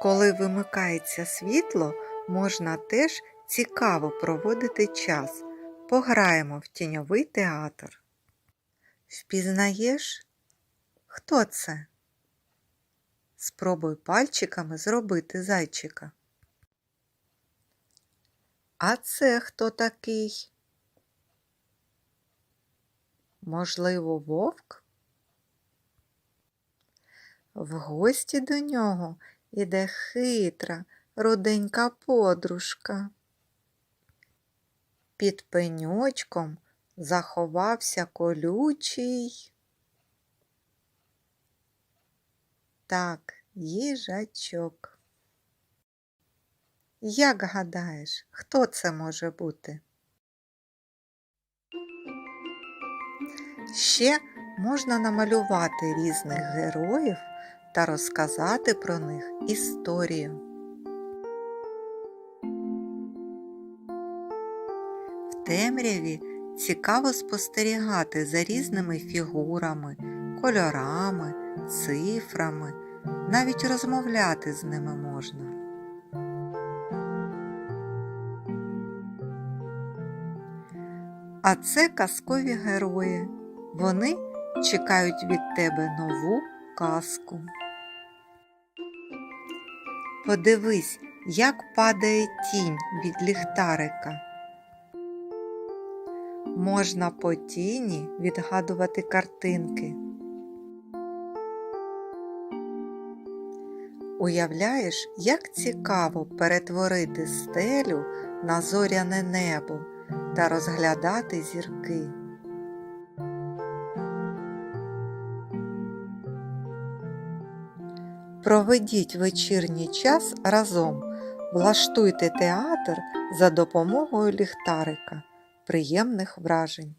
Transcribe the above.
Коли вимикається світло, можна теж цікаво проводити час. Пограємо в тіньовий театр. Впізнаєш? Хто це? Спробуй пальчиками зробити зайчика. А це хто такий? Можливо, вовк? В гості до нього іде хитра, руденька подружка. Під пеньочком заховався колючий. Так, їжачок. Як гадаєш, хто це може бути? Ще можна намалювати різних героїв та розказати про них історію. В темряві цікаво спостерігати за різними фігурами, кольорами, цифрами, навіть розмовляти з ними можна. А це казкові герої. Вони чекають від тебе нову казку. Подивись, як падає тінь від ліхтарика. Можна по тіні відгадувати картинки. Уявляєш, як цікаво перетворити стелю на зоряне небо та розглядати зірки. Проведіть вечірній час разом, влаштуйте театр за допомогою ліхтарика. Приємних вражень!